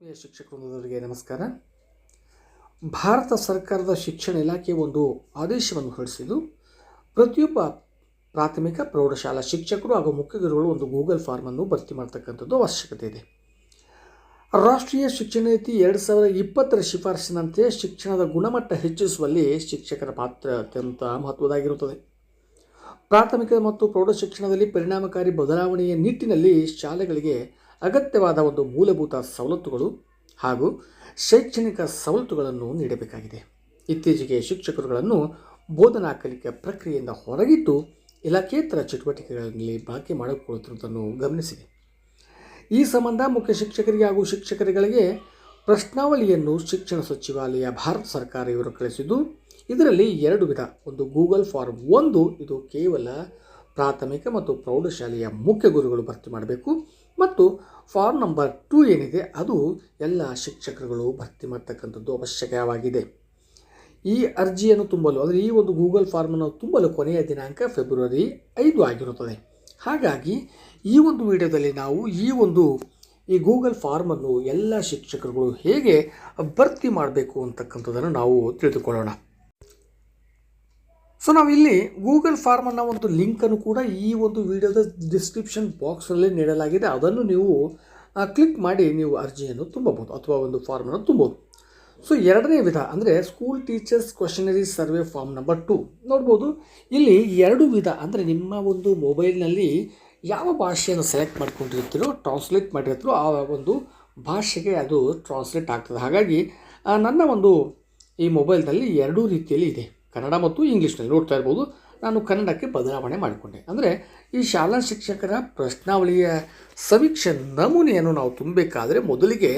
ಪ್ರಿಯ ಶಿಕ್ಷಕ ವೃಂದದವರಿಗೆ ನಮಸ್ಕಾರ. ಭಾರತ ಸರ್ಕಾರದ ಶಿಕ್ಷಣ ಇಲಾಖೆ ಒಂದು ಆದೇಶವನ್ನು ಹೊರಡಿಸಿದ್ದು, ಪ್ರತಿಯೊಬ್ಬ ಪ್ರಾಥಮಿಕ, ಪ್ರೌಢಶಾಲಾ ಶಿಕ್ಷಕರು ಹಾಗೂ ಮುಖ್ಯ ಗುರುಗಳು ಒಂದು ಗೂಗಲ್ ಫಾರ್ಮನ್ನು ಭರ್ತಿ ಮಾಡ್ತಕ್ಕಂಥದ್ದು ಅವಶ್ಯಕತೆ ಇದೆ. ರಾಷ್ಟ್ರೀಯ ಶಿಕ್ಷಣ ನೀತಿ ಎರಡು ಸಾವಿರದ ಇಪ್ಪತ್ತರ ಶಿಫಾರಸಿನಂತೆ ಶಿಕ್ಷಣದ ಗುಣಮಟ್ಟ ಹೆಚ್ಚಿಸುವಲ್ಲಿ ಶಿಕ್ಷಕರ ಪಾತ್ರ ಅತ್ಯಂತ ಮಹತ್ವದಾಗಿರುತ್ತದೆ ಪ್ರಾಥಮಿಕ ಮತ್ತು ಪ್ರೌಢ ಶಿಕ್ಷಣದಲ್ಲಿ ಪರಿಣಾಮಕಾರಿ ಬದಲಾವಣೆಯ ನಿಟ್ಟಿನಲ್ಲಿ ಶಾಲೆಗಳಿಗೆ ಅಗತ್ಯವಾದ ಒಂದು ಮೂಲಭೂತ ಸವಲತ್ತುಗಳು ಹಾಗೂ ಶೈಕ್ಷಣಿಕ ಸವಲತ್ತುಗಳನ್ನು ನೀಡಬೇಕಾಗಿದೆ. ಇತ್ತೀಚೆಗೆ ಶಿಕ್ಷಕರುಗಳನ್ನು ಬೋಧನಾ ಕಲಿಕೆ ಪ್ರಕ್ರಿಯೆಯಿಂದ ಹೊರಗಿಟ್ಟು ಇಲಾಖೇತರ ಚಟುವಟಿಕೆಗಳಲ್ಲಿ ಬಳಕೆ ಮಾಡಿಕೊಳ್ಳುತ್ತಿರುವುದನ್ನು ಗಮನಿಸಿದೆ. ಈ ಸಂಬಂಧ ಮುಖ್ಯ ಶಿಕ್ಷಕರಿಗೆ ಹಾಗೂ ಶಿಕ್ಷಕರುಗಳಿಗೆ ಪ್ರಶ್ನಾವಳಿಯನ್ನು ಶಿಕ್ಷಣ ಸಚಿವಾಲಯ ಭಾರತ ಸರ್ಕಾರ ಇವರು ಕಳಿಸಿದ್ದು, ಇದರಲ್ಲಿ ಎರಡು ವಿಧ. ಒಂದು ಗೂಗಲ್ ಫಾರ್ಮ್ ಒಂದು, ಇದು ಕೇವಲ ಪ್ರಾಥಮಿಕ ಮತ್ತು ಪ್ರೌಢಶಾಲೆಯ ಮುಖ್ಯ ಗುರುಗಳು ಭರ್ತಿ ಮಾಡಬೇಕು. ಮತ್ತು ಫಾರ್ಮ್ ನಂಬರ್ ಟೂ ಏನಿದೆ, ಅದು ಎಲ್ಲ ಶಿಕ್ಷಕರುಗಳು ಭರ್ತಿ ಮಾಡ್ತಕ್ಕಂಥದ್ದು ಅವಶ್ಯಕವಾಗಿದೆ. ಈ ಅರ್ಜಿಯನ್ನು ತುಂಬಲು, ಅಂದರೆ ಈ ಒಂದು ಗೂಗಲ್ ಫಾರ್ಮನ್ನು ತುಂಬಲು ಕೊನೆಯ ದಿನಾಂಕ ಫೆಬ್ರವರಿ ಐದು ಆಗಿರುತ್ತದೆ. ಹಾಗಾಗಿ ಈ ಒಂದು ವಿಡಿಯೋದಲ್ಲಿ ನಾವು ಈ ಒಂದು, ಈ ಗೂಗಲ್ ಫಾರ್ಮನ್ನು ಎಲ್ಲ ಶಿಕ್ಷಕರುಗಳು ಹೇಗೆ ಭರ್ತಿ ಮಾಡಬೇಕು ಅಂತಕ್ಕಂಥದ್ದನ್ನು ನಾವು ತಿಳಿದುಕೊಳ್ಳೋಣ. ಸೊ ನಾವಿಲ್ಲಿ ಗೂಗಲ್ ಫಾರ್ಮ್ ಅನ್ನೋ ಒಂದು ಲಿಂಕನ್ನು ಕೂಡ ಈ ಒಂದು ವಿಡಿಯೋದ ಡಿಸ್ಕ್ರಿಪ್ಷನ್ ಬಾಕ್ಸಲ್ಲಿ ನೀಡಲಾಗಿದೆ. ಅದನ್ನು ನೀವು ಕ್ಲಿಕ್ ಮಾಡಿ ನೀವು ಅರ್ಜಿಯನ್ನು ತುಂಬಬಹುದು ಅಥವಾ ಒಂದು ಫಾರ್ಮನ್ನು ತುಂಬೋದು ಸೊ ಎರಡನೇ ವಿಧ ಅಂದರೆ school teachers questionnaire survey form number two ನೋಡ್ಬೋದು, ಇಲ್ಲಿ ಎರಡು ವಿಧ ಅಂದರೆ ನಿಮ್ಮ ಒಂದು ಮೊಬೈಲ್ನಲ್ಲಿ ಯಾವ ಭಾಷೆಯನ್ನು ಸೆಲೆಕ್ಟ್ ಮಾಡ್ಕೊಂಡಿರ್ತೀರೋ ಟ್ರಾನ್ಸ್ಲೇಟ್ ಮಾಡಿರ್ತೀರೋ, ಆ ಒಂದು ಭಾಷೆಗೆ ಅದು ಟ್ರಾನ್ಸ್ಲೇಟ್ ಆಗ್ತದೆ. ಹಾಗಾಗಿ ನನ್ನ ಒಂದು ಈ ಮೊಬೈಲ್ನಲ್ಲಿ ಎರಡೂ ರೀತಿಯಲ್ಲಿ ಇದೆ. ಕನ್ನಡ ಮತ್ತು ಇಂಗ್ಲೀಷ್ನಲ್ಲಿ ನೋಡ್ತಾ ಇರ್ಬೋದು. ನಾನು ಕನ್ನಡಕ್ಕೆ ಬದಲಾವಣೆ ಮಾಡಿಕೊಂಡೆ. ಅಂದರೆ ಈ ಶಾಲಾ ಶಿಕ್ಷಕರ ಪ್ರಶ್ನಾವಳಿಯ ಸಮೀಕ್ಷೆ ನಮೂನೆಯನ್ನು ನಾವು ತುಂಬಬೇಕಾದರೆ ಮೊದಲಿಗೆ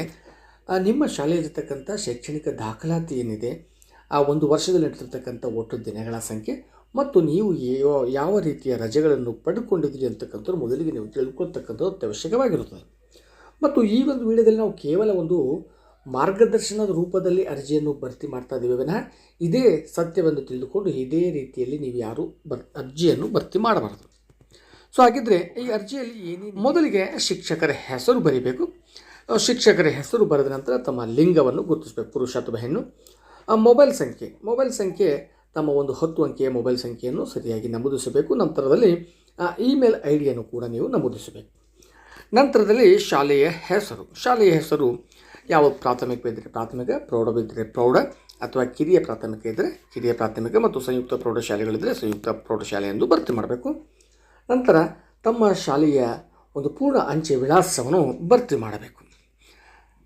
ನಿಮ್ಮ ಶಾಲೆಯಲ್ಲಿರ್ತಕ್ಕಂಥ ಶೈಕ್ಷಣಿಕ ದಾಖಲಾತಿ ಏನಿದೆ, ಆ ಒಂದು ವರ್ಷದಲ್ಲಿ ನಡೆದಿರ್ತಕ್ಕಂಥ ಒಟ್ಟು ದಿನಗಳ ಸಂಖ್ಯೆ ಮತ್ತು ನೀವು ಯಾವ ರೀತಿಯ ರಜೆಗಳನ್ನು ಪಡ್ಕೊಂಡಿದ್ದೀರಿ ಅಂತಕ್ಕಂಥದ್ದು ಮೊದಲಿಗೆ ನೀವು ತಿಳ್ಕೊಳ್ತಕ್ಕಂಥದ್ದು ಅತ್ಯವಶ್ಯಕವಾಗಿರುತ್ತದೆ. ಮತ್ತು ಈ ಒಂದು ವಿಡಿಯೋದಲ್ಲಿ ನಾವು ಕೇವಲ ಒಂದು ಮಾರ್ಗದರ್ಶನದ ರೂಪದಲ್ಲಿ ಅರ್ಜಿಯನ್ನು ಭರ್ತಿ ಮಾಡ್ತಾ ಇದ್ದೀವಿ. ವಿನಃ ಇದೇ ಸತ್ಯವನ್ನು ತಿಳಿದುಕೊಂಡು ಇದೇ ರೀತಿಯಲ್ಲಿ ನೀವು ಯಾರು ಬರ್, ಅರ್ಜಿಯನ್ನು ಭರ್ತಿ ಮಾಡಬಾರದು. ಸೊ ಹಾಗಿದ್ರೆ ಈ ಅರ್ಜಿಯಲ್ಲಿ ಏನೇನು ಮೊದಲಿಗೆ ಶಿಕ್ಷಕರ ಹೆಸರು ಬರೀಬೇಕು. ಶಿಕ್ಷಕರ ಹೆಸರು ಬರೆದ ನಂತರ ತಮ್ಮ ಲಿಂಗವನ್ನು ಗುರುತಿಸಬೇಕು, ಪುರುಷ ಅಥವಾ ಹೆಣ್ಣು. ಮೊಬೈಲ್ ಸಂಖ್ಯೆ. ಮೊಬೈಲ್ ಸಂಖ್ಯೆ, ತಮ್ಮ ಒಂದು ಹತ್ತು ಅಂಕೆಯ ಮೊಬೈಲ್ ಸಂಖ್ಯೆಯನ್ನು ಸರಿಯಾಗಿ ನಮೂದಿಸಬೇಕು. ನಂತರದಲ್ಲಿ ಇಮೇಲ್ ಐ ಡಿಯನ್ನು ಕೂಡ ನೀವು ನಮೂದಿಸಬೇಕು. ನಂತರದಲ್ಲಿ ಶಾಲೆಯ ಹೆಸರು. ಶಾಲೆಯ ಹೆಸರು ಯಾವ ಪ್ರಾಥಮಿಕ ಇದ್ದರೆ ಪ್ರಾಥಮಿಕ ಪ್ರೌಢವಿದ್ದರೆ ಪ್ರೌಢ ಅಥವಾ ಕಿರಿಯ ಪ್ರಾಥಮಿಕ ಇದ್ದರೆ ಕಿರಿಯ ಪ್ರಾಥಮಿಕ ಮತ್ತು ಸಂಯುಕ್ತ ಪ್ರೌಢಶಾಲೆಗಳಿದ್ದರೆ ಸಂಯುಕ್ತ ಪ್ರೌಢಶಾಲೆ ಎಂದು ಭರ್ತಿ ಮಾಡಬೇಕು. ನಂತರ ತಮ್ಮ ಶಾಲೆಯ ಒಂದು ಪೂರ್ಣ ಅಂಚೆ ವಿಳಾಸವನ್ನು ಭರ್ತಿ ಮಾಡಬೇಕು.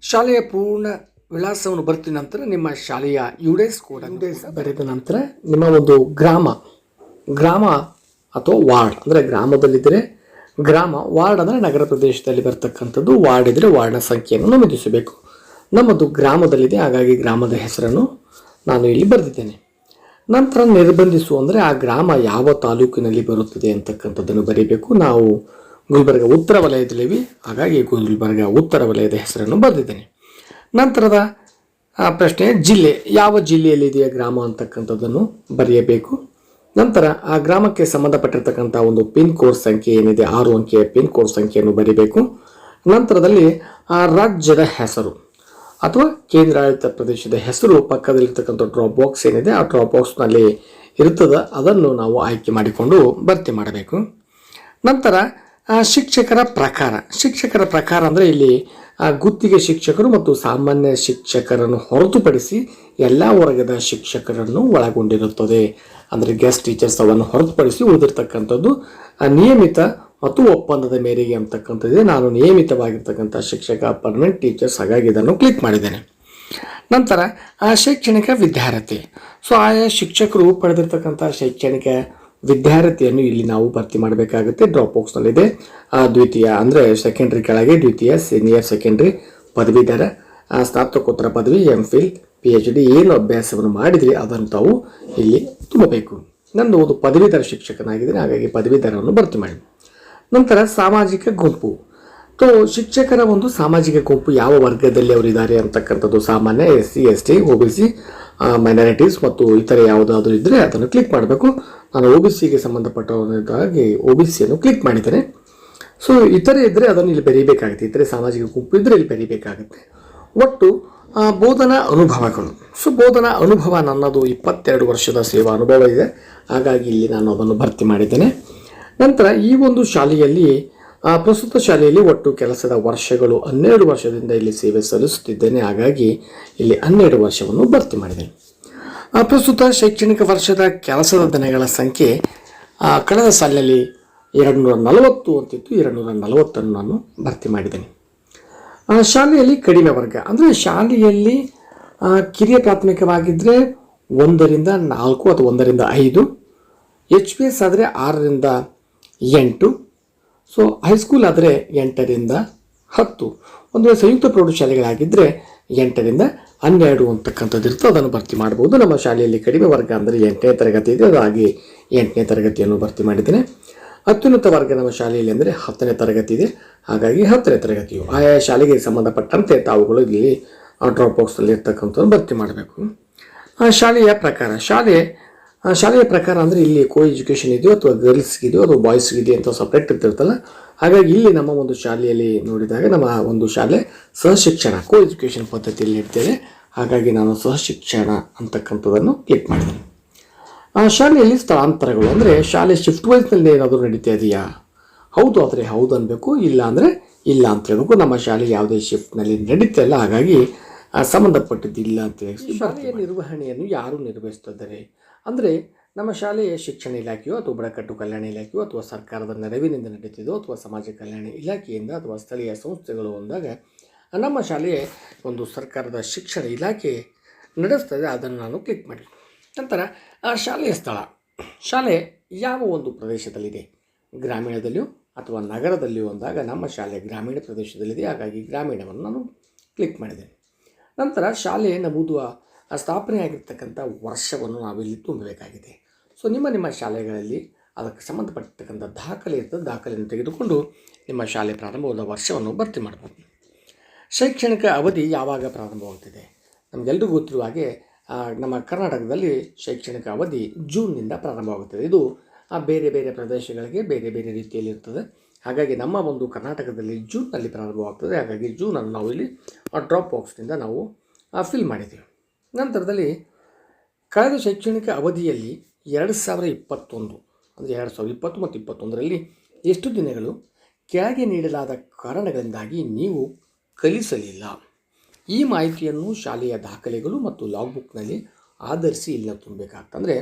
ಶಾಲೆಯ ಪೂರ್ಣ ವಿಳಾಸವನ್ನು ಬರ್ತಿದ ನಂತರ ನಿಮ್ಮ ಶಾಲೆಯ ಯುಡೇಸ್ ಕೋಡ್ ಯುಡೇಸ್ ಬರೆದ ನಂತರ ನಿಮ್ಮ ಒಂದು ಗ್ರಾಮ ಗ್ರಾಮ ಅಥವಾ ವಾರ್ಡ್ ಅಂದರೆ ಗ್ರಾಮದಲ್ಲಿದ್ದರೆ ಗ್ರಾಮ ವಾರ್ಡ್ ಅಂದರೆ ನಗರ ಪ್ರದೇಶದಲ್ಲಿ ಬರ್ತಕ್ಕಂಥದ್ದು ವಾರ್ಡ್ ಇದ್ದರೆ ವಾರ್ಡ್ನ ಸಂಖ್ಯೆಯನ್ನು ನಮೂದಿಸಬೇಕು. ನಮ್ಮದು ಗ್ರಾಮದಲ್ಲಿದೆ, ಹಾಗಾಗಿ ಗ್ರಾಮದ ಹೆಸರನ್ನು ನಾನು ಇಲ್ಲಿ ಬರೆದಿದ್ದೇನೆ. ನಂತರ ನಿರ್ಬಂಧಿಸು ಅಂದರೆ ಆ ಗ್ರಾಮ ಯಾವ ತಾಲೂಕಿನಲ್ಲಿ ಬರುತ್ತದೆ ಅಂತಕ್ಕಂಥದ್ದನ್ನು ಬರೀಬೇಕು. ನಾವು ಗುಲ್ಬರ್ಗ ಉತ್ತರ ವಲಯದಲ್ಲಿವಿ, ಹಾಗಾಗಿ ಗುಲ್ಬರ್ಗ ಉತ್ತರ ವಲಯದ ಹೆಸರನ್ನು ಬರೆದಿದ್ದೇನೆ. ನಂತರದ ಪ್ರಶ್ನೆ, ಜಿಲ್ಲೆ, ಯಾವ ಜಿಲ್ಲೆಯಲ್ಲಿದೆಯಾ ಗ್ರಾಮ ಅಂತಕ್ಕಂಥದ್ದನ್ನು ಬರೆಯಬೇಕು. ನಂತರ, ಆ ಗ್ರಾಮಕ್ಕೆ ಸಂಬಂಧಪಟ್ಟಿರ್ತಕ್ಕಂಥ ಒಂದು ಪಿನ್ ಕೋಡ್ ಸಂಖ್ಯೆ ಏನಿದೆ, ಆರು ಅಂಕೆಯ ಪಿನ್ ಕೋಡ್ ಸಂಖ್ಯೆಯನ್ನು ಬರೀಬೇಕು. ನಂತರದಲ್ಲಿ, ಆ ರಾಜ್ಯದ ಹೆಸರು. ಅಥವಾ ಕೇಂದ್ರಾಡಳಿತ ಪ್ರದೇಶದ ಹೆಸರು ಪಕ್ಕದಲ್ಲಿರ್ತಕ್ಕಂಥ ಡ್ರಾಪ್ ಬಾಕ್ಸ್ ಏನಿದೆ, ಆ ಡ್ರಾಪ್ ಬಾಕ್ಸ್ನಲ್ಲಿ ಇರ್ತದೆ ಅದನ್ನು ನಾವು ಆಯ್ಕೆ ಮಾಡಿಕೊಂಡು ಭರ್ತಿ ಮಾಡಬೇಕು. ನಂತರ ಶಿಕ್ಷಕರ ಪ್ರಕಾರ. ಶಿಕ್ಷಕರ ಪ್ರಕಾರ ಅಂದರೆ ಇಲ್ಲಿ ಗುತ್ತಿಗೆ ಶಿಕ್ಷಕರು ಮತ್ತು ಸಾಮಾನ್ಯ ಶಿಕ್ಷಕರನ್ನು ಹೊರತುಪಡಿಸಿ ಎಲ್ಲ ವರ್ಗದ ಶಿಕ್ಷಕರನ್ನು ಒಳಗೊಂಡಿರುತ್ತದೆ. ಅಂದರೆ ಗೆಸ್ಟ್ ಟೀಚರ್ಸ್ ಅವನ್ನು ಹೊರತುಪಡಿಸಿ ಉಳಿದಿರ್ತಕ್ಕಂಥದ್ದು ನಿಯಮಿತ ಮತ್ತು ಒಪ್ಪಂದದ ಮೇರೆಗೆ ಅಂತಕ್ಕಂಥದ್ದೇ ನಾನು ನಿಯಮಿತವಾಗಿರ್ತಕ್ಕಂಥ ಶಿಕ್ಷಕ ಪರ್ಮನೆಂಟ್ ಟೀಚರ್ಸ್ ಹಾಗಾಗಿ ಇದನ್ನು ಕ್ಲಿಕ್ ಮಾಡಿದ್ದೇನೆ. ನಂತರ, ಆ ಶೈಕ್ಷಣಿಕ ವಿದ್ಯಾರ್ಥಿ ಸೊ ಆಯಾ ಶಿಕ್ಷಕರು ಪಡೆದಿರ್ತಕ್ಕಂಥ ಶೈಕ್ಷಣಿಕ ವಿದ್ಯಾರ್ಥಿಯನ್ನು ಇಲ್ಲಿ ನಾವು ಭರ್ತಿ ಮಾಡಬೇಕಾಗುತ್ತೆ. ಡ್ರಾಪ್ ಬಾಕ್ಸ್ನಲ್ಲಿದೆ ಆ ದ್ವಿತೀಯ ಅಂದರೆ ಸೆಕೆಂಡ್ರಿ ಕೆಳಗೆ ದ್ವಿತೀಯ ಸೀನಿಯರ್ ಸೆಕೆಂಡ್ರಿ ಪದವೀಧರ ಸ್ನಾತಕೋತ್ತರ ಪದವಿ M Phil P H D ಏನು ಅಭ್ಯಾಸವನ್ನು ಮಾಡಿದ್ರಿ ಅದನ್ನು ತಾವು ಇಲ್ಲಿ ತುಂಬಬೇಕು. ನಂದು ಒಂದು ಪದವೀಧರ ಶಿಕ್ಷಕನಾಗಿದ್ದೀನಿ. ಹಾಗಾಗಿ ಪದವೀಧರವನ್ನು ಭರ್ತಿ ಮಾಡಿ. ನಂತರ ಸಾಮಾಜಿಕ ಗುಂಪು. ಸೊ ಶಿಕ್ಷಕರ ಒಂದು ಸಾಮಾಜಿಕ ಗುಂಪು ಯಾವ ವರ್ಗದಲ್ಲಿ ಅವರಿದ್ದಾರೆ ಅಂತಕ್ಕಂಥದ್ದು ಸಾಮಾನ್ಯ S C, S T, O B C minorities ಮತ್ತು ಇತರೆ ಯಾವುದಾದ್ರೂ ಇದ್ದರೆ ಅದನ್ನು ಕ್ಲಿಕ್ ಮಾಡಬೇಕು. ನಾನು ಒ ಬಿ ಸಿಗೆ ಸಂಬಂಧಪಟ್ಟವರಾಗಿ ಒ ಬಿ ಸಿಯನ್ನು ಕ್ಲಿಕ್ ಮಾಡಿದ್ದೇನೆ. ಸೊ ಇತರೆ ಇದ್ದರೆ ಅದನ್ನು ಇಲ್ಲಿ ಬೆರೀಬೇಕಾಗುತ್ತೆ. ಇತರೆ ಸಾಮಾಜಿಕ ಗುಂಪು ಇದ್ದರೆ ಇಲ್ಲಿ ಬೆರೀಬೇಕಾಗುತ್ತೆ. ಒಟ್ಟು ಬೋಧನಾ ಅನುಭವಗಳು. ಸೊ ಬೋಧನಾ ಅನುಭವ ನನ್ನದು ಇಪ್ಪತ್ತೆರಡು ವರ್ಷದ ಸೇವಾ ಅನುಭವ ಇದೆ. ಹಾಗಾಗಿ ಇಲ್ಲಿ ನಾನು ಅದನ್ನು ಭರ್ತಿ ಮಾಡಿದ್ದೇನೆ. ನಂತರ ಈ ಒಂದು ಶಾಲೆಯಲ್ಲಿ ಆ, ಪ್ರಸ್ತುತ ಶಾಲೆಯಲ್ಲಿ ಒಟ್ಟು ಕೆಲಸದ ವರ್ಷಗಳು ಹನ್ನೆರಡು ವರ್ಷದಿಂದ ಇಲ್ಲಿ ಸೇವೆ ಸಲ್ಲಿಸುತ್ತಿದ್ದೇನೆ. ಹಾಗಾಗಿ ಇಲ್ಲಿ ಹನ್ನೆರಡು ವರ್ಷವನ್ನು ಭರ್ತಿ ಮಾಡಿದ್ದೇನೆ ಆ, ಪ್ರಸ್ತುತ ಶೈಕ್ಷಣಿಕ ವರ್ಷದ ಕೆಲಸದ ದಿನಗಳ ಸಂಖ್ಯೆ ಕಳೆದ ಸಾಲಿನಲ್ಲಿ ಎರಡು ನಲವತ್ತು ಅಂತಿತ್ತು. ಎರಡು ನೂರ ನಲವತ್ತನ್ನು ನಾನು ಭರ್ತಿ ಮಾಡಿದ್ದೇನೆ. ಶಾಲೆಯಲ್ಲಿ ಕಡಿಮೆ ವರ್ಗ ಅಂದರೆ ಶಾಲೆಯಲ್ಲಿ ಕಿರಿಯ ಪ್ರಾಥಮಿಕವಾಗಿದ್ದರೆ ಒಂದರಿಂದ ನಾಲ್ಕು ಅಥವಾ ಒಂದರಿಂದ ಐದು ಎಚ್ ಪಿ ಎಸ್ ಆದರೆ ಆರರಿಂದ ಎಂಟು. ಸೊ ಹೈಸ್ಕೂಲ್ ಆದರೆ ಎಂಟರಿಂದ ಹತ್ತು. ಒಂದು ವೇಳೆ ಸಂಯುಕ್ತ ಪ್ರೌಢಶಾಲೆಗಳಾಗಿದ್ದರೆ ಎಂಟರಿಂದ ಹನ್ನೆರಡು ಅಂತಕ್ಕಂಥದ್ದು ಇರುತ್ತೆ ಅದನ್ನು ಭರ್ತಿ ಮಾಡ್ಬೋದು. ನಮ್ಮ ಶಾಲೆಯಲ್ಲಿ ಕಡಿಮೆ ವರ್ಗ ಅಂದರೆ ಎಂಟನೇ ತರಗತಿ ಇದೆ. ಅದಾಗಿ ಎಂಟನೇ ತರಗತಿಯನ್ನು ಭರ್ತಿ ಮಾಡಿದ್ದೇನೆ. ಅತ್ಯುನ್ನತ ವರ್ಗ ನಮ್ಮ ಶಾಲೆಯಲ್ಲಿ ಅಂದರೆ ಹತ್ತನೇ ತರಗತಿ ಇದೆ. ಹಾಗಾಗಿ ಹತ್ತನೇ ತರಗತಿಯು ಆಯಾ ಶಾಲೆಗೆ ಸಂಬಂಧಪಟ್ಟಂತೆ ತಾವುಗಳು ಇಲ್ಲಿ ಡ್ರಾಪ್ ಬಾಕ್ಸಲ್ಲಿ ಇರ್ತಕ್ಕಂಥದ್ದು ಭರ್ತಿ ಮಾಡಬೇಕು. ಆ ಶಾಲೆಯ ಪ್ರಕಾರ ಶಾಲೆ ಶಾಲೆಯ ಪ್ರಕಾರ ಅಂದರೆ ಇಲ್ಲಿ ಕೋ ಎಜುಕೇಷನ್ ಇದೆಯೋ ಅಥವಾ ಗರ್ಲ್ಸ್ಗಿದೆಯೋ ಅಥವಾ ಬಾಯ್ಸ್ಗಿದೆಯೋ ಅಂತ ಸಪ್ರೇಟ್ ಇರ್ತಿರ್ತಲ್ಲ ಹಾಗಾಗಿ ಇಲ್ಲಿ ನಮ್ಮ ಒಂದು ಶಾಲೆಯಲ್ಲಿ ನೋಡಿದಾಗ ನಮ್ಮ ಒಂದು ಶಾಲೆ ಸಹಶಿಕ್ಷಣ ಕೋ ಎಜುಕೇಷನ್ ಪದ್ಧತಿಯಲ್ಲಿ ಇರ್ತೇನೆ ಹಾಗಾಗಿ ನಾನು ಸಹಶಿಕ್ಷಣ ಅಂತಕ್ಕಂಥದ್ದನ್ನು ಕ್ಲಿಕ್ ಮಾಡಿದ್ದೀನಿ ಆ ಶಾಲೆಯಲ್ಲಿ ಸ್ಥಳಾಂತರಗಳು ಅಂದರೆ ಶಾಲೆ ಶಿಫ್ಟ್ ವೈಸ್ನಲ್ಲಿ ಏನಾದರೂ ನಡೀತಾ ಇದೆಯಾ? ಹೌದು ಆದರೆ ಹೌದು ಅನ್ನಬೇಕು ಇಲ್ಲ ಅಂದರೆ ಇಲ್ಲ ಅಂತ ಹೇಳಬೇಕು. ನಮ್ಮ ಶಾಲೆ ಯಾವುದೇ ಶಿಫ್ಟ್ನಲ್ಲಿ ನಡೀತಾ ಇಲ್ಲ. ಹಾಗಾಗಿ ಸಂಬಂಧಪಟ್ಟಿದ್ದಿಲ್ಲ ಅಂತ ಹೇಳಿ ಶಾಲೆಯ ನಿರ್ವಹಣೆಯನ್ನು ಯಾರು ನಿರ್ವಹಿಸುತ್ತಿದ್ದಾರೆ ಅಂದರೆ ನಮ್ಮ ಶಾಲೆಯ ಶಿಕ್ಷಣ ಇಲಾಖೆಯೋ ಅಥವಾ ಬುಡಕಟ್ಟು ಕಲ್ಯಾಣ ಇಲಾಖೆಯೋ ಅಥವಾ ಸರ್ಕಾರದ ನೆರವಿನಿಂದ ನಡೀತಿದೋ ಅಥವಾ ಸಮಾಜ ಕಲ್ಯಾಣ ಇಲಾಖೆಯಿಂದ ಅಥವಾ ಸ್ಥಳೀಯ ಸಂಸ್ಥೆಗಳು ಅಂದಾಗ ನಮ್ಮ ಶಾಲೆಯ ಒಂದು ಸರ್ಕಾರದ ಶಿಕ್ಷಣ ಇಲಾಖೆ ನಡೆಸ್ತದೆ, ಅದನ್ನು ನಾನು ಕ್ಲಿಕ್ ಮಾಡಿ. ನಂತರ, ಆ ಶಾಲೆಯ ಸ್ಥಳ. ಶಾಲೆ ಯಾವ ಒಂದು ಪ್ರದೇಶದಲ್ಲಿದೆ? ಗ್ರಾಮೀಣದಲ್ಲಿಯೂ ಅಥವಾ ನಗರದಲ್ಲಿಯೂ ಅಂದಾಗ ನಮ್ಮ ಶಾಲೆ ಗ್ರಾಮೀಣ ಪ್ರದೇಶದಲ್ಲಿದೆ, ಹಾಗಾಗಿ ಗ್ರಾಮೀಣವನ್ನು ನಾನು ಕ್ಲಿಕ್ ಮಾಡಿದ್ದೇನೆ ನಂತರ, ಶಾಲೆ ನಮೂದುವ ಆ ಸ್ಥಾಪನೆಯಾಗಿರ್ತಕ್ಕಂಥ ವರ್ಷವನ್ನು ನಾವಿಲ್ಲಿ ತುಂಬಬೇಕಾಗಿದೆ. ಸೊ ನಿಮ್ಮ ನಿಮ್ಮ ಶಾಲೆಗಳಲ್ಲಿ ಅದಕ್ಕೆ ಸಂಬಂಧಪಟ್ಟಿರ್ತಕ್ಕಂಥ ದಾಖಲೆ ಇರ್ತದೆ. ದಾಖಲೆಯನ್ನು ತೆಗೆದುಕೊಂಡು ನಿಮ್ಮ ಶಾಲೆ ಪ್ರಾರಂಭವಾದ ವರ್ಷವನ್ನು ಭರ್ತಿ ಮಾಡ್ಬೋದು. ಶೈಕ್ಷಣಿಕ ಅವಧಿ ಯಾವಾಗ ಪ್ರಾರಂಭವಾಗ್ತಿದೆ? ನಮಗೆಲ್ಲರಿಗೂ ಗೊತ್ತಿರುವ ಹಾಗೆ ನಮ್ಮ ಕರ್ನಾಟಕದಲ್ಲಿ ಶೈಕ್ಷಣಿಕ ಅವಧಿ ಜೂನ್ನಿಂದ ಪ್ರಾರಂಭವಾಗುತ್ತದೆ. ಇದು ಆ, ಬೇರೆ ಬೇರೆ ಪ್ರದೇಶಗಳಿಗೆ ಬೇರೆ ಬೇರೆ ರೀತಿಯಲ್ಲಿ ಇರ್ತದೆ. ಹಾಗಾಗಿ ನಮ್ಮ ಒಂದು ಕರ್ನಾಟಕದಲ್ಲಿ ಜೂನ್ನಲ್ಲಿ ಪ್ರಾರಂಭವಾಗ್ತದೆ. ಹಾಗಾಗಿ ಜೂನನ್ನು ನಾವು ಇಲ್ಲಿ ಡ್ರಾಪ್ ಬಾಕ್ಸ್ನಿಂದ ನಾವು ಫಿಲ್ ಮಾಡಿದ್ದೀವಿ. ನಂತರದಲ್ಲಿ ಕಳೆದ ಶೈಕ್ಷಣಿಕ ಅವಧಿಯಲ್ಲಿ ಎರಡು ಸಾವಿರ ಇಪ್ಪತ್ತೊಂದು, ಅಂದರೆ ಎರಡು ಸಾವಿರದ ಇಪ್ಪತ್ತು ಮತ್ತು ಇಪ್ಪತ್ತೊಂದರಲ್ಲಿ ಎಷ್ಟು ದಿನಗಳು ಕೆಳಗೆ ನೀಡಲಾದ ಕಾರಣಗಳಿಂದಾಗಿ ನೀವು ಕಲಿಸಲಿಲ್ಲ? ಈ ಮಾಹಿತಿಯನ್ನು ಶಾಲೆಯ ದಾಖಲೆಗಳು ಮತ್ತು ಲಾಗ್ಬುಕ್ನಲ್ಲಿ ಆಧರಿಸಿ ಇಲ್ಲ ತುಂಬಬೇಕಾಗ್ತಂದರೆ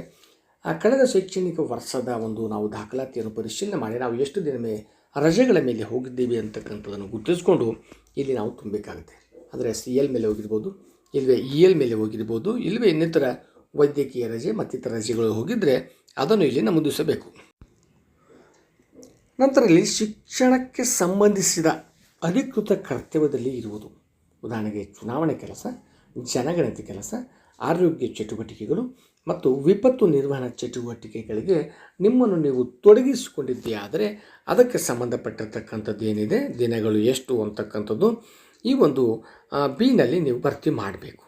ಆ ಕಳೆದ ಶೈಕ್ಷಣಿಕ ವರ್ಷದ ಒಂದು ನಾವು ದಾಖಲಾತಿಯನ್ನು ಪರಿಶೀಲನೆ ಮಾಡಿ, ನಾವು ಎಷ್ಟು ದಿನ ಮೇ ರಜೆಗಳ ಮೇಲೆ ಹೋಗಿದ್ದೀವಿ ಅಂತಕ್ಕಂಥದ್ದನ್ನು ಗುರುತಿಸ್ಕೊಂಡು ಇಲ್ಲಿ ನಾವು ತುಂಬಬೇಕಾಗುತ್ತೆ. ಅಂದರೆ ಸಿ ಎಲ್ ಮೇಲೆ ಹೋಗಿರ್ಬೋದು ಇಲ್ಲವೇ ಇ ಎಲ್ ಮೇಲೆ ಹೋಗಿರ್ಬೋದು ಇಲ್ಲವೇ ಇನ್ನಿತರ ವೈದ್ಯಕೀಯ ರಜೆ ಮತ್ತಿತರ ರಜೆಗಳು ಹೋಗಿದ್ದರೆ ಅದನ್ನು ಇಲ್ಲಿ ನಮೂದಿಸಬೇಕು. ನಂತರ ಇಲ್ಲಿ ಶಿಕ್ಷಣಕ್ಕೆ ಸಂಬಂಧಿಸಿದ ಅಧಿಕೃತ ಕರ್ತವ್ಯದಲ್ಲಿ ಇರುವುದು. ಉದಾಹರಣೆಗೆ ಚುನಾವಣೆ ಕೆಲಸ, ಜನಗಣತಿ ಕೆಲಸ, ಆರೋಗ್ಯ ಚಟುವಟಿಕೆಗಳು ಮತ್ತು ವಿಪತ್ತು ನಿರ್ವಹಣಾ ಚಟುವಟಿಕೆಗಳಿಗೆ ನಿಮ್ಮನ್ನು ನೀವು ತೊಡಗಿಸಿಕೊಂಡಿದ್ದೀಯಾದರೆ ಅದಕ್ಕೆ ಸಂಬಂಧಪಟ್ಟಿರ್ತಕ್ಕಂಥದ್ದು ಏನಿದೆ? ದಿನಗಳು ಎಷ್ಟು ಅಂತಕ್ಕಂಥದ್ದು. ಈ ಒಂದು ಬಿನಲ್ಲಿ ನೀವು ಭರ್ತಿ ಮಾಡಬೇಕು.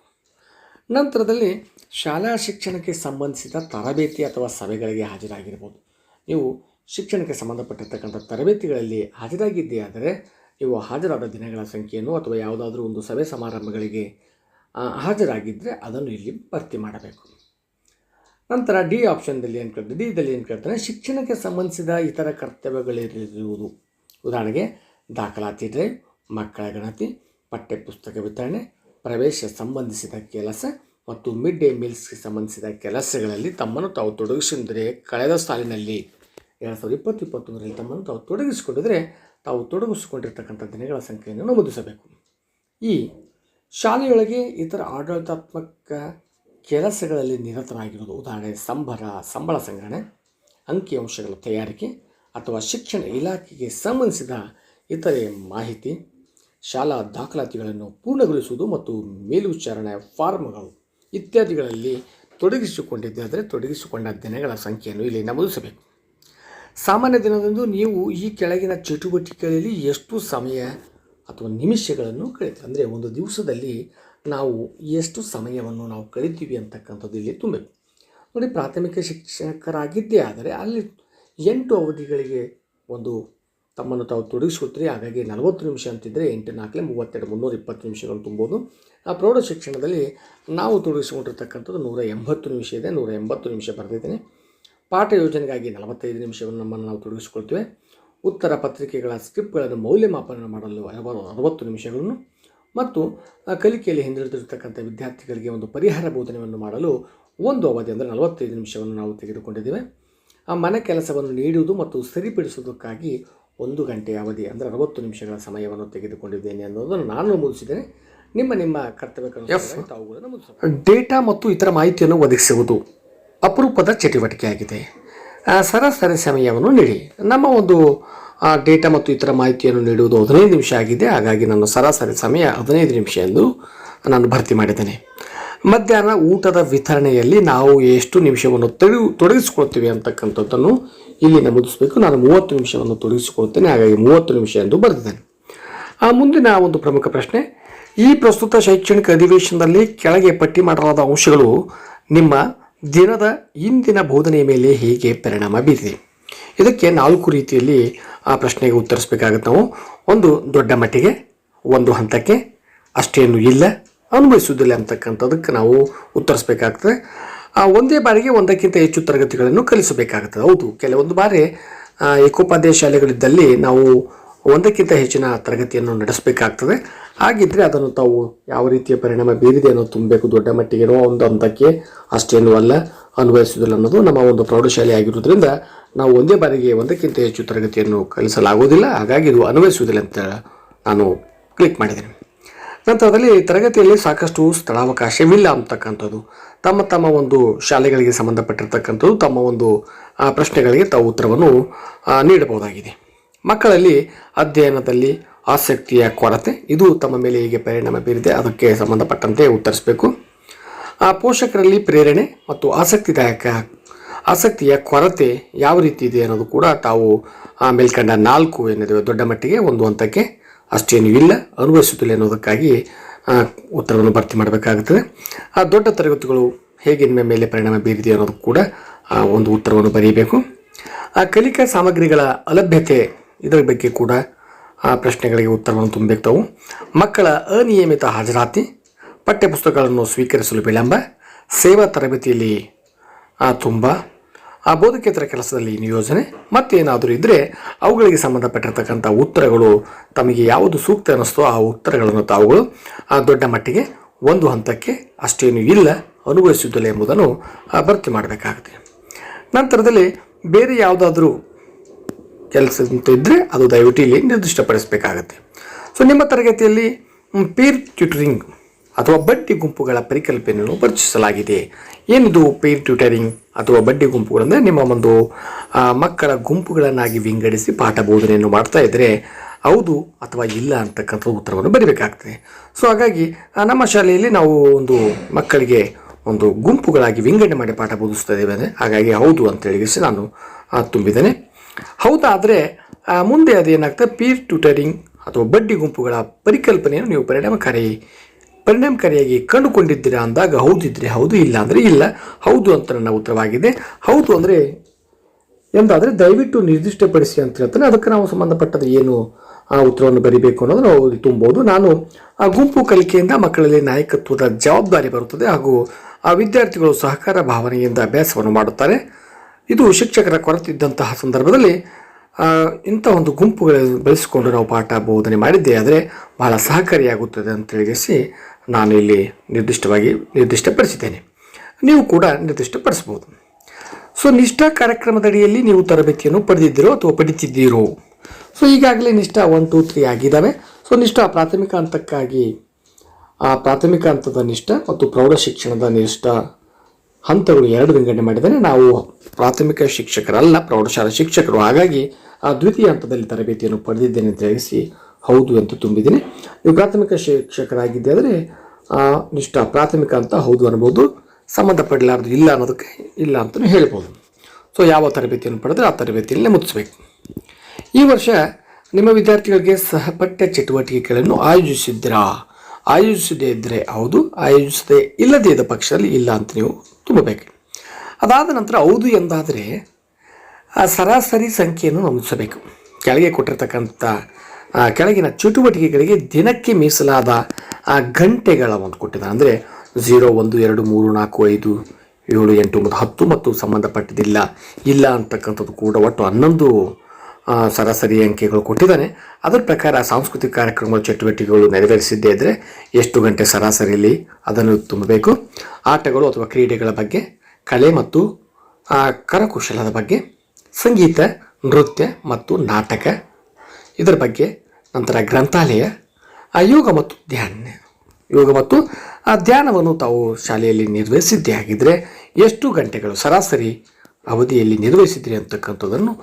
ನಂತರದಲ್ಲಿ ಶಾಲಾ ಶಿಕ್ಷಣಕ್ಕೆ ಸಂಬಂಧಿಸಿದ ತರಬೇತಿ ಅಥವಾ ಸಭೆಗಳಿಗೆ ಹಾಜರಾಗಿರ್ಬೋದು. ನೀವು ಶಿಕ್ಷಣಕ್ಕೆ ಸಂಬಂಧಪಟ್ಟಿರ್ತಕ್ಕಂಥ ತರಬೇತಿಗಳಲ್ಲಿ ಹಾಜರಾಗಿದ್ದೇ ಆದರೆ, ನೀವು ಹಾಜರಾದ ದಿನಗಳ ಸಂಖ್ಯೆಯನ್ನು ಅಥವಾ ಯಾವುದಾದ್ರೂ ಒಂದು ಸಭೆ ಸಮಾರಂಭಗಳಿಗೆ ಹಾಜರಾಗಿದ್ದರೆ ಅದನ್ನು ಇಲ್ಲಿ ಭರ್ತಿ ಮಾಡಬೇಕು. ನಂತರ ಡಿ ಆಪ್ಷನ್ದಲ್ಲಿ ಏನು ಕೇಳ್ತಾರೆ? ಡಿ ಇದಲ್ಲಿ ಏನು ಕೇಳ್ತಾರೆ? ಶಿಕ್ಷಣಕ್ಕೆ ಸಂಬಂಧಿಸಿದ ಇತರ ಕರ್ತವ್ಯಗಳಿರುವುದು. ಉದಾಹರಣೆಗೆ, ದಾಖಲಾತಿ ಡ್ರೈವ್ ಮಕ್ಕಳ ಗಣತಿ, ಪಠ್ಯಪುಸ್ತಕ ವಿತರಣೆ, ಪ್ರವೇಶ ಸಂಬಂಧಿಸಿದ ಕೆಲಸ ಮತ್ತು ಮಿಡ್ ಡೇ ಮೀಲ್ಸ್ಗೆ ಸಂಬಂಧಿಸಿದ ಕೆಲಸಗಳಲ್ಲಿ ತಮ್ಮನ್ನು ತಾವು ತೊಡಗಿಸಿದರೆ ಕಳೆದ ಸಾಲಿನಲ್ಲಿ ಎರಡು ಸಾವಿರದ ಇಪ್ಪತ್ತು ಇಪ್ಪತ್ತೊಂದರಲ್ಲಿ ತಮ್ಮನ್ನು ತಾವು ತೊಡಗಿಸಿಕೊಂಡಿದ್ರೆ ತಾವು ತೊಡಗಿಸಿಕೊಂಡಿರ್ತಕ್ಕಂಥ ದಿನಗಳ ಸಂಖ್ಯೆಯನ್ನು ನಮೂದಿಸಬೇಕು ಈ ಶಾಲೆಯೊಳಗೆ ಇತರ ಆಡಳಿತಾತ್ಮಕ ಕೆಲಸಗಳಲ್ಲಿ ನಿರತರಾಗಿರುವುದು ಉದಾಹರಣೆ ಸಂಬರ, ಸಂಬಳ ಸಂಗ್ರಹಣೆ ಅಂಕಿಅಂಶಗಳ ತಯಾರಿಕೆ ಅಥವಾ ಶಿಕ್ಷಣ ಇಲಾಖೆಗೆ ಸಂಬಂಧಿಸಿದ ಇತರೆ ಮಾಹಿತಿ ಶಾಲಾ ದಾಖಲಾತಿಗಳನ್ನು ಪೂರ್ಣಗೊಳಿಸುವುದು ಮತ್ತು ಮೇಲ್ವಿಚಾರಣೆ ಫಾರ್ಮ್ಗಳು ಇತ್ಯಾದಿಗಳಲ್ಲಿ ತೊಡಗಿಸಿಕೊಂಡಿದ್ದಾದರೆ ತೊಡಗಿಸಿಕೊಂಡ ದಿನಗಳ ಸಂಖ್ಯೆಯನ್ನು ಇಲ್ಲಿ ನಮೂದಿಸಬೇಕು. ಸಾಮಾನ್ಯ ದಿನದಂದು ನೀವು ಈ ಕೆಳಗಿನ ಚಟುವಟಿಕೆಗಳಲ್ಲಿ ಎಷ್ಟು ಸಮಯ ಅಥವಾ ನಿಮಿಷಗಳನ್ನು ಕಳೀತೀವಿ ಅಂದರೆ ಒಂದು ದಿವಸದಲ್ಲಿ ನಾವು ಎಷ್ಟು ಸಮಯವನ್ನು ನಾವು ಕಳಿತೀವಿ ಅಂತಕ್ಕಂಥದ್ದು ಇಲ್ಲಿ ತುಂಬಬೇಕು. ನೋಡಿ, ಪ್ರಾಥಮಿಕ ಶಿಕ್ಷಕರಾಗಿದ್ದೇ ಆದರೆ ಅಲ್ಲಿ ಎಂಟು ಅವಧಿಗಳಿಗೆ ಒಂದು ತಮ್ಮನ್ನು ತಾವು ತೊಡಗಿಸ್ಕೊಳ್ತೀರಿ. ಹಾಗಾಗಿ ನಲವತ್ತು ನಿಮಿಷ ಅಂತಿದ್ದರೆ ಎಂಟು ನಾಲ್ಕಲೆ ಮೂವತ್ತೆರಡು, ಮುನ್ನೂರ ಇಪ್ಪತ್ತು ನಿಮಿಷಗಳು ತುಂಬೋದು. ಆ ಪ್ರೌಢ ಶಿಕ್ಷಣದಲ್ಲಿ ನಾವು ತೊಡಗಿಸಿಕೊಂಡಿರ್ತಕ್ಕಂಥದ್ದು ನೂರ ಎಂಬತ್ತು ನಿಮಿಷ ಇದೆ. ನೂರ ಎಂಬತ್ತು ನಿಮಿಷ ಬರೆದಿದ್ದೇನೆ. ಪಾಠ ಯೋಜನೆಗಾಗಿ ನಲವತ್ತೈದು ನಿಮಿಷವನ್ನು ನಮ್ಮನ್ನು ನಾವು ತೊಡಗಿಸಿಕೊಳ್ತೇವೆ. ಉತ್ತರ ಪತ್ರಿಕೆಗಳ ಸ್ಕ್ರಿಪ್ಟ್ಗಳನ್ನು ಮೌಲ್ಯಮಾಪನ ಮಾಡಲು ಹಲವಾರು ಅರವತ್ತು ನಿಮಿಷಗಳನ್ನು ಮತ್ತು ಕಲಿಕೆಯಲ್ಲಿ ಹಿಂದುಳಿದಿರತಕ್ಕಂಥ ವಿದ್ಯಾರ್ಥಿಗಳಿಗೆ ಒಂದು ಪರಿಹಾರ ಬೋಧನೆಯನ್ನು ಮಾಡಲು ಒಂದು ಅವಧಿ ಅಂದರೆ ನಲವತ್ತೈದು ನಿಮಿಷವನ್ನು ನಾವು ತೆಗೆದುಕೊಂಡಿದ್ದೇವೆ. ಆ, ಮನೆ ಕೆಲಸವನ್ನು ನೀಡುವುದು ಮತ್ತು ಸರಿಪಡಿಸುವುದಕ್ಕಾಗಿ ಒಂದು ಗಂಟೆ ಅವಧಿ ಅಂದರೆ ಅರವತ್ತು ನಿಮಿಷಗಳ ಸಮಯವನ್ನು ತೆಗೆದುಕೊಂಡಿದ್ದೇನೆ ಅನ್ನೋದನ್ನು ನಾನು ನಮೂದಿಸಿದ್ದೇನೆ ನಿಮ್ಮ ನಿಮ್ಮ ಕರ್ತವ್ಯ ಡೇಟಾ ಮತ್ತು ಇತರ ಮಾಹಿತಿಯನ್ನು ಒದಗಿಸುವುದು ಅಪರೂಪದ ಚಟುವಟಿಕೆಯಾಗಿದೆ. ಸರಾಸರಿ ಸಮಯವನ್ನು ನೀಡಿ. ನಮ್ಮ ಒಂದು ಡೇಟಾ ಮತ್ತು ಇತರ ಮಾಹಿತಿಯನ್ನು ನೀಡುವುದು ಹದಿನೈದು ನಿಮಿಷ ಆಗಿದೆ. ಹಾಗಾಗಿ ನನ್ನ ಸರಾಸರಿ ಸಮಯ ಹದಿನೈದು ನಿಮಿಷ ಎಂದು ನಾನು ಭರ್ತಿ ಮಾಡಿದ್ದೇನೆ. ಮಧ್ಯಾಹ್ನ ಊಟದ ವಿತರಣೆಯಲ್ಲಿ ನಾವು ಎಷ್ಟು ನಿಮಿಷವನ್ನು ತೊಡಗಿ ತೊಡಗಿಸಿಕೊಳ್ತೀವಿ ಅಂತಕ್ಕಂಥದ್ದನ್ನು ಇಲ್ಲಿ ನಮೂದಿಸಬೇಕು ನಾನು ಮೂವತ್ತು ನಿಮಿಷವನ್ನು ತೊಡಗಿಸಿಕೊಳ್ತೇನೆ. ಹಾಗಾಗಿ ಮೂವತ್ತು ನಿಮಿಷ ಎಂದು ಬರೆದಿದ್ದೇನೆ. ಆ, ಮುಂದಿನ ಒಂದು ಪ್ರಮುಖ ಪ್ರಶ್ನೆ. ಈ ಪ್ರಸ್ತುತ ಶೈಕ್ಷಣಿಕ ಅಧಿವೇಶನದಲ್ಲಿ ಕೆಳಗೆ ಪಟ್ಟಿ ಮಾಡಲಾದ ಅಂಶಗಳು ನಿಮ್ಮ ದಿನದ ಇಂದಿನ ಬೋಧನೆಯ ಮೇಲೆ ಹೇಗೆ ಪರಿಣಾಮ ಬೀರಿದೆ? ಇದಕ್ಕೆ ನಾಲ್ಕು ರೀತಿಯಲ್ಲಿ ಆ ಪ್ರಶ್ನೆಗೆ ಉತ್ತರಿಸಬೇಕಾಗುತ್ತೆ ನಾವು. ಒಂದು ದೊಡ್ಡ ಮಟ್ಟಿಗೆ, ಒಂದು ಹಂತಕ್ಕೆ, ಅಷ್ಟೇನು ಇಲ್ಲ. ಅನುಭವಿಸುವುದಿಲ್ಲ ಅಂತಕ್ಕಂಥದಕ್ಕೆ ನಾವು ಉತ್ತರಿಸಬೇಕಾಗ್ತದೆ. ಆ ಒಂದೇ ಬಾರಿಗೆ ಒಂದಕ್ಕಿಂತ ಹೆಚ್ಚು ತರಗತಿಗಳನ್ನು ಕಲಿಸಬೇಕಾಗ್ತದೆ. ಹೌದು, ಕೆಲವೊಂದು ಬಾರಿ ಏಕೋಪಾಧ್ಯಾಯ ಶಾಲೆಗಳಿದ್ದಲ್ಲಿ ನಾವು ಒಂದಕ್ಕಿಂತ ಹೆಚ್ಚಿನ ತರಗತಿಯನ್ನು ನಡೆಸಬೇಕಾಗ್ತದೆ. ಹಾಗಿದ್ದರೆ ಅದನ್ನು ತಾವು ಯಾವ ರೀತಿಯ ಪರಿಣಾಮ ಬೀರಿದೆ ಅನ್ನೋದು ತುಂಬಬೇಕು. ದೊಡ್ಡ ಮಟ್ಟಿಗೆನೋ ಒಂದು ಹಂತಕ್ಕೆ ಅಷ್ಟೇನೂ ಅಲ್ಲ ಅನ್ವಯಿಸುವುದಿಲ್ಲ ಅನ್ನೋದು ನಮ್ಮ ಒಂದು ಪ್ರೌಢಶಾಲೆ ಆಗಿರೋದ್ರಿಂದ ನಾವು ಒಂದೇ ಬಾರಿಗೆ ಒಂದಕ್ಕಿಂತ ಹೆಚ್ಚು ತರಗತಿಯನ್ನು ಕಲಿಸಲಾಗುವುದಿಲ್ಲ. ಹಾಗಾಗಿ ಇದು ಅನ್ವಯಿಸುವುದಿಲ್ಲ ಅಂತ ನಾನು ಕ್ಲಿಕ್ ಮಾಡಿದ್ದೇನೆ. ನಂತರದಲ್ಲಿ ತರಗತಿಯಲ್ಲಿ ಸಾಕಷ್ಟು ಸ್ಥಳಾವಕಾಶವಿಲ್ಲ ಅಂತಕ್ಕಂಥದ್ದು. ತಮ್ಮ ತಮ್ಮ ಒಂದು ಶಾಲೆಗಳಿಗೆ ಸಂಬಂಧಪಟ್ಟಿರ್ತಕ್ಕಂಥದ್ದು, ತಮ್ಮ ಒಂದು ಪ್ರಶ್ನೆಗಳಿಗೆ ತಾವು ಉತ್ತರವನ್ನು ನೀಡಬಹುದಾಗಿದೆ. ಮಕ್ಕಳಲ್ಲಿ ಅಧ್ಯಯನದಲ್ಲಿ ಆಸಕ್ತಿಯ ಕೊರತೆ, ಇದು ತಮ್ಮ ಮೇಲೆ ಹೇಗೆ ಪರಿಣಾಮ ಬೀರಿದೆ, ಅದಕ್ಕೆ ಸಂಬಂಧಪಟ್ಟಂತೆ ಉತ್ತರಿಸಬೇಕು. ಆ, ಪೋಷಕರಲ್ಲಿ ಪ್ರೇರಣೆ ಮತ್ತು ಆಸಕ್ತಿದಾಯಕ, ಆಸಕ್ತಿಯ ಕೊರತೆ ಯಾವ ರೀತಿ ಇದೆ ಅನ್ನೋದು ಕೂಡ ತಾವು ಮೇಲ್ಕಂಡ ನಾಲ್ಕು ಏನಿದೆ ದೊಡ್ಡ ಮಟ್ಟಿಗೆ ಒಂದು ಹಂತಕ್ಕೆ. ಅಷ್ಟೇನು ಇಲ್ಲ. ಅನುಭವಿಸುತ್ತಿಲ್ಲ ಅನ್ನೋದಕ್ಕಾಗಿ ಉತ್ತರವನ್ನು ಭರ್ತಿ ಮಾಡಬೇಕಾಗುತ್ತದೆ. ಆ ದೊಡ್ಡ ತರಗತಿಗಳು ಹೇಗೆ ನಿಮ್ಮ ಮೇಲೆ ಪರಿಣಾಮ ಬೀರಿದೆ ಅನ್ನೋದು ಕೂಡ ಆ, ಒಂದು ಉತ್ತರವನ್ನು ಬರೀಬೇಕು. ಆ ಕಲಿಕಾ ಸಾಮಗ್ರಿಗಳ ಅಲಭ್ಯತೆ ಇದರ ಬಗ್ಗೆ ಕೂಡ ಆ ಪ್ರಶ್ನೆಗಳಿಗೆ ಉತ್ತರವನ್ನು ತುಂಬಬೇಕು ಮಕ್ಕಳ ಅನಿಯಮಿತ ಹಾಜರಾತಿ ಪಠ್ಯಪುಸ್ತಕಗಳನ್ನು ಸ್ವೀಕರಿಸಲು ವಿಳಂಬ ಸೇವಾ ತರಬೇತಿಯಲ್ಲಿ ತುಂಬ ಆ ಬೋಧಕೇತರ ಕೆಲಸದಲ್ಲಿ ನಿಯೋಜನೆ ಮತ್ತೇನಾದರೂ ಇದ್ದರೆ ಅವುಗಳಿಗೆ ಸಂಬಂಧಪಟ್ಟಿರ್ತಕ್ಕಂಥ ಉತ್ತರಗಳು, ತಮಗೆ ಯಾವುದು ಸೂಕ್ತ ಅನ್ನಿಸ್ತೋ ಆ ಉತ್ತರಗಳನ್ನು ತಾವುಗಳು, ಆ ದೊಡ್ಡ ಮಟ್ಟಿಗೆ ಒಂದು ಹಂತಕ್ಕೆ ಅಷ್ಟೇನೂ ಇಲ್ಲ ಅನುಭವಿಸುವುದಿಲ್ಲ ಎಂಬುದನ್ನು ಭರ್ತಿ ಮಾಡಬೇಕಾಗುತ್ತೆ. ನಂತರದಲ್ಲಿ ಬೇರೆ ಯಾವುದಾದ್ರೂ ಕೆಲಸ ಇದ್ದರೆ ಅದು ದಯವಿಟ್ಟು ಇಲ್ಲಿ ನಿರ್ದಿಷ್ಟಪಡಿಸಬೇಕಾಗತ್ತೆ. ಸೊ ನಿಮ್ಮ ತರಗತಿಯಲ್ಲಿ ಪೀರ್ ಟ್ಯೂಟರಿಂಗ್ ಅಥವಾ ಬಡ್ಡಿ ಗುಂಪುಗಳ ಪರಿಕಲ್ಪನೆಯನ್ನು ಪರಿಚಯಿಸಲಾಗಿದೆ ಏನಿದು ಪೀರ್ ಟ್ಯೂಟರಿಂಗ್ ಅಥವಾ ಬಡ್ಡಿ ಗುಂಪುಗಳಂದರೆ ನಿಮ್ಮ ಒಂದು ಮಕ್ಕಳ ಗುಂಪುಗಳನ್ನಾಗಿ ವಿಂಗಡಿಸಿ ಪಾಠ ಬೋಧನೆಯನ್ನು ಮಾಡ್ತಾ ಇದ್ದರೆ ಹೌದು ಅಥವಾ ಇಲ್ಲ ಅಂತಕ್ಕಂಥ ಉತ್ತರವನ್ನು ಬರೀಬೇಕಾಗ್ತದೆ. ಸೊ ಹಾಗಾಗಿ ನಮ್ಮ ಶಾಲೆಯಲ್ಲಿ ನಾವು ಒಂದು ಮಕ್ಕಳಿಗೆ ಒಂದು ಗುಂಪುಗಳಾಗಿ ವಿಂಗಡಣೆ ಮಾಡಿ ಪಾಠ ಬೋಧಿಸ್ತಾ ಇದ್ದೇವೆ ಅಂದರೆ ಹಾಗಾಗಿ ಹೌದು ಅಂತೇಳಿ ನಾನು ತುಂಬಿದ್ದೇನೆ. ಹೌದಾದರೆ ಮುಂದೆ ಅದೇನಾಗ್ತದೆ? ಪೀರ್ ಟ್ಯೂಟರಿಂಗ್ ಅಥವಾ ಬಡ್ಡಿ ಗುಂಪುಗಳ ಪರಿಕಲ್ಪನೆಯನ್ನು ನೀವು ಪರಿಣಾಮಕಾರಿ ಪರಿಣಾಮಕಾರಿಯಾಗಿ ಕಂಡುಕೊಂಡಿದ್ದೀರಾ ಅಂದಾಗ ಹೌದಿದ್ರೆ ಹೌದು, ಇಲ್ಲ ಅಂದರೆ ಇಲ್ಲ. ಹೌದು ಅಂತ ನನ್ನ ಉತ್ತರವಾಗಿದೆ. ಹೌದು ಅಂದರೆ ಎಂದಾದರೆ ದಯವಿಟ್ಟು ನಿರ್ದಿಷ್ಟಪಡಿಸಿ ಅಂತ ಹೇಳ್ತಾನೆ. ಅದಕ್ಕೆ ನಾವು ಸಂಬಂಧಪಟ್ಟದ ಏನು ಆ ಉತ್ತರವನ್ನು ಬರಿಬೇಕು ಅನ್ನೋದು ನಾವು ತುಂಬೋದು ನಾನು ಆ ಗುಂಪು ಕಲಿಕೆಯಿಂದ ಮಕ್ಕಳಲ್ಲಿ ನಾಯಕತ್ವದ ಜವಾಬ್ದಾರಿ ಬರುತ್ತದೆ ಹಾಗೂ ಆ ವಿದ್ಯಾರ್ಥಿಗಳು ಸಹಕಾರ ಭಾವನೆಯಿಂದ ಅಭ್ಯಾಸವನ್ನು ಮಾಡುತ್ತಾರೆ. ಇದು ಶಿಕ್ಷಕರ ಕೊರತೆ ಇದ್ದಂತಹ ಸಂದರ್ಭದಲ್ಲಿ ಇಂಥ ಒಂದು ಗುಂಪುಗಳ ಬೆಳೆಸಿಕೊಂಡು ನಾವು ಪಾಠ ಬೋಧನೆ ಮಾಡಿದ್ದೇ, ಆದರೆ ಬಹಳ ಸಹಕಾರಿಯಾಗುತ್ತದೆ ಅಂತ ತಿಳಿಸಿ ನಾನು ಇಲ್ಲಿ ನಿರ್ದಿಷ್ಟವಾಗಿ ನಿರ್ದಿಷ್ಟಪಡಿಸಿದ್ದೇನೆ. ನೀವು ಕೂಡ ನಿರ್ದಿಷ್ಟಪಡಿಸ್ಬೋದು ಸೊ ನಿಷ್ಠಾ ಕಾರ್ಯಕ್ರಮದಡಿಯಲ್ಲಿ ನೀವು ತರಬೇತಿಯನ್ನು ಪಡೆದಿದ್ದೀರೋ ಅಥವಾ ಪಡಿತಿದ್ದೀರೋ? ಸೊ ಈಗಾಗಲೇ ನಿಷ್ಠಾ ಒನ್ ಟೂ ತ್ರೀ ಆಗಿದ್ದಾವೆ. ಸೊ ನಿಷ್ಠಾ ಪ್ರಾಥಮಿಕ ಹಂತಕ್ಕಾಗಿ, ಆ, ಪ್ರಾಥಮಿಕ ಹಂತದ ನಿಷ್ಠ ಮತ್ತು ಪ್ರೌಢ ಶಿಕ್ಷಣದ ನಿಷ್ಠ ಹಂತಗಳು ಎರಡು ವಿಂಗಡಣೆ ಮಾಡಿದರೆ ನಾವು ಪ್ರಾಥಮಿಕ ಶಿಕ್ಷಕರಲ್ಲ, ಪ್ರೌಢಶಾಲಾ ಶಿಕ್ಷಕರು. ಹಾಗಾಗಿ ಆ ದ್ವಿತೀಯ ಹಂತದಲ್ಲಿ ತರಬೇತಿಯನ್ನು ಪಡೆದಿದ್ದೇನೆ ಅಂತ ಹೇಳಿಸಿ ಹೌದು ಅಂತ ತುಂಬಿದ್ದೀನಿ. ನೀವು ಪ್ರಾಥಮಿಕ ಶಿಕ್ಷಕರಾಗಿದ್ದೆ ಆದರೆ ನಿಷ್ಠ ಪ್ರಾಥಮಿಕ ಅಂತ ಹೌದು ಅನ್ಬೋದು ಸಂಬಂಧಪಡಲಾರ್ದು ಇಲ್ಲ ಅನ್ನೋದಕ್ಕೆ ಇಲ್ಲ ಅಂತಲೂ ಹೇಳ್ಬೋದು. ಸೊ ಯಾವ ತರಬೇತಿಯನ್ನು ಪಡೆದ್ರೆ ಆ ತರಬೇತಿಯಲ್ಲೇ ಮುಗಿಸ್ಬೇಕು. ಈ ವರ್ಷ ನಿಮ್ಮ ವಿದ್ಯಾರ್ಥಿಗಳಿಗೆ ಸಹಪಠ್ಯ ಚಟುವಟಿಕೆಗಳನ್ನು ಆಯೋಜಿಸಿದ್ದೀರಾ? ಆಯೋಜಿಸದೇ ಇದ್ದರೆ ಹೌದು, ಆಯೋಜಿಸದೇ ಇಲ್ಲದೇ ಇದ್ದ ಪಕ್ಷದಲ್ಲಿ ಇಲ್ಲ ಅಂತ ನೀವು ತುಂಬಬೇಕು ಅದಾದ ನಂತರ ಹೌದು ಎಂದಾದರೆ, ಆ ಸರಾಸರಿ ಸಂಖ್ಯೆಯನ್ನು ನಮೂದಿಸಬೇಕು. ಕೆಳಗೆ ಕೊಟ್ಟಿರ್ತಕ್ಕಂಥ ಕೆಳಗಿನ ಚಟುವಟಿಕೆಗಳಿಗೆ ದಿನಕ್ಕೆ ಮೀಸಲಾದ, ಆ ಗಂಟೆಗಳ ಒಂದು ಕೊಟ್ಟಿದ ಅಂದರೆ ಝೀರೋ ಒಂದು, ಎರಡು, ಮೂರು, ನಾಲ್ಕು, ಐದು, ಏಳು, ಎಂಟು ಮತ್ತು ಹತ್ತು ಮತ್ತು ಸಂಬಂಧಪಟ್ಟಿದ್ದಿಲ್ಲ, ಇಲ್ಲ ಅಂತಕ್ಕಂಥದ್ದು ಕೂಡ ಒಟ್ಟು ಹನ್ನೊಂದು ಸರಾಸರಿ ಅಂಕೆಗಳು ಕೊಟ್ಟಿದ್ದಾನೆ. ಅದರ ಪ್ರಕಾರ ಸಾಂಸ್ಕೃತಿಕ ಕಾರ್ಯಕ್ರಮಗಳು ಚಟುವಟಿಕೆಗಳು ನೆರವೇರಿಸಿದ್ದೇ ಇದ್ದರೆ ಎಷ್ಟು ಗಂಟೆ ಸರಾಸರಿಯಲ್ಲಿ ಅದನ್ನು ತುಂಬಬೇಕು? ಆಟಗಳು ಅಥವಾ ಕ್ರೀಡೆಗಳ ಬಗ್ಗೆ, ಕಲೆ ಮತ್ತು ಕರಕುಶಲದ ಬಗ್ಗೆ, ಸಂಗೀತ, ನೃತ್ಯ ಮತ್ತು ನಾಟಕ, ಇದರ ಬಗ್ಗೆ, ನಂತರ ಗ್ರಂಥಾಲಯ ಯೋಗ ಮತ್ತು ಧ್ಯಾನ. ಯೋಗ ಮತ್ತು, ಆ, ಧ್ಯಾನವನ್ನು ತಾವು ಶಾಲೆಯಲ್ಲಿ ನಿರ್ವಹಿಸಿದ್ದೇ ಆಗಿದ್ದರೆ ಎಷ್ಟು ಗಂಟೆಗಳು ಸರಾಸರಿ ಅವಧಿಯಲ್ಲಿ ನಿರ್ವಹಿಸಿದ್ರಿ ಅಂತಕ್ಕಂಥದ್ದನ್ನು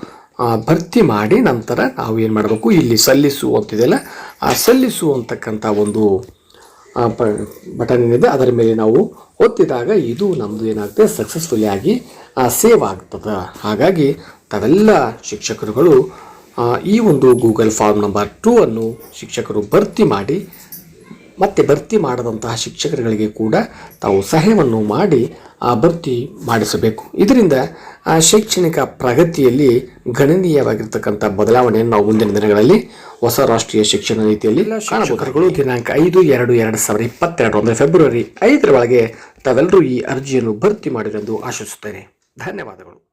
ಭರ್ತಿ ಮಾಡಿ ನಂತರ ನಾವು ಏನು ಮಾಡಬೇಕು? ಇಲ್ಲಿ ಸಲ್ಲಿಸು ಅಂತಿದೆಯಲ್ಲ ಆ ಸಲ್ಲಿಸು ಅಂತಕ್ಕಂಥ ಒಂದು ಬಟನ್ ಏನಿದೆ, ಅದರ ಮೇಲೆ ನಾವು ಒತ್ತಿದಾಗ ಇದು ನಮ್ಮದು ಏನಾಗುತ್ತೆ ಸಕ್ಸಸ್ಫುಲಿ ಆಗಿ ಸೇವ್ ಆಗ್ತದೆ. ಹಾಗಾಗಿ ತಾವೆಲ್ಲ ಶಿಕ್ಷಕರುಗಳು ಈ ಒಂದು ಗೂಗಲ್ ಫಾರ್ಮ್ ನಂಬರ್ ಟೂ ಅನ್ನು ಶಿಕ್ಷಕರು ಭರ್ತಿ ಮಾಡಿ ಮತ್ತೆ ಭರ್ತಿ ಮಾಡದಂತಹ ಶಿಕ್ಷಕರುಗಳಿಗೆ ಕೂಡ ತಾವು ಸಹಾಯವನ್ನು ಮಾಡಿ ಆ ಭರ್ತಿ ಮಾಡಿಸಬೇಕು. ಇದರಿಂದ ಆ ಶೈಕ್ಷಣಿಕ ಪ್ರಗತಿಯಲ್ಲಿ ಗಣನೀಯವಾಗಿರ್ತಕ್ಕಂಥ ಬದಲಾವಣೆಯನ್ನು ನಾವು ಮುಂದಿನ ದಿನಗಳಲ್ಲಿ ಹೊಸ ರಾಷ್ಟ್ರೀಯ ಶಿಕ್ಷಣ ನೀತಿಯಲ್ಲಿ ಶಿಕ್ಷಕರುಗಳು ದಿನಾಂಕ ಐದು ಎರಡು ಎರಡು ಸಾವಿರದ ಇಪ್ಪತ್ತೆರಡು ಅಂದರೆ ಫೆಬ್ರವರಿ ಐದರ ಒಳಗೆ ತಾವೆಲ್ಲರೂ ಈ ಅರ್ಜಿಯನ್ನು ಭರ್ತಿ ಮಾಡಿರೆಂದು ಆಶಿಸುತ್ತೇನೆ. ಧನ್ಯವಾದಗಳು.